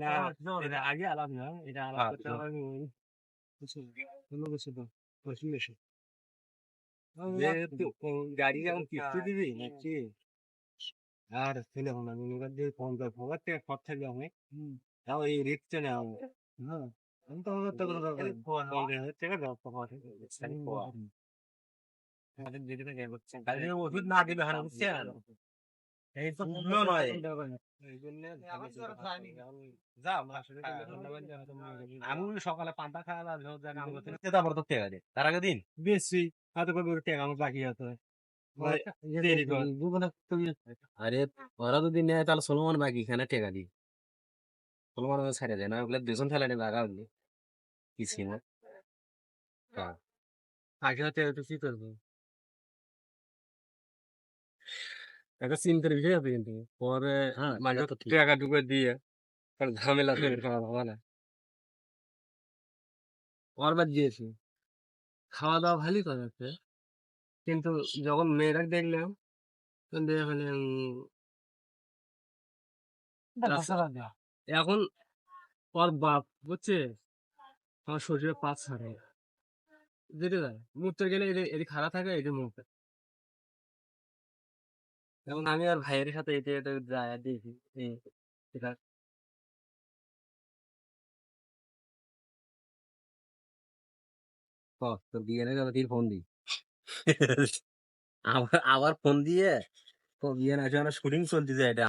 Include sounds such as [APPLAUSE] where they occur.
না এটা আগে আলাপ না এটা আলাপ করতে আচ্ছা। হবে অন্য কিছু তো বেশি গাড়ি যেমন কিস্তি দিবি নাকি? আর ছেলে হলো আমি খরচ থাকবে অনেক তাও এই রিক্সে নেওয়া হ্যাঁ আমি তো আমার তো কোনো হাজার টাকা থেকে কালকে ওষুধ না দিলে হয়? এই তো মূল্য নয় এই জন্য যা আমি সকালে পান্তা খাওয়া তারপর তো টেকা দেয় তার আগে দিন। বেশি হয়তো করবে টাকা আমার বাকি আছে। দেরি আরে ওরা যদি নেয় তাহলে সোলমান বাকি এখানে টেকা দি। সোলমান ছেড়ে দেয় না ওগুলো দুজন ফেলে নেবে আগা হলে কি ছিল আগে হাতে একটু কি করব একটা চিন্তার বিষয় আছে কিন্তু। পরে হ্যাঁ টাকা ঢুকে দিয়ে তাহলে ঝামেলা তৈরি করা হবে না পরবার দিয়েছি। খাওয়া দাওয়া ভালোই করেছে কিন্তু যখন মেয়েরা দেখলাম তখন দেখে ফেলে এখন ওর বাপ বুঝছে? আমার শরীরে পাঁচ ছাড়ে। যেতে যায় মুখতে গেলে এদের খারাপ থাকে এদের মুখে এবং আমি আর ভাইয়ের সাথে এটা এটা যায় দেখি। এই এটা ক, তোর বিয়ে না গেলে ফোন দিই [LAUGHS] আবার আবার ফোন দিয়ে? তো বিয়ে না শুটিং চলতেছে এটা।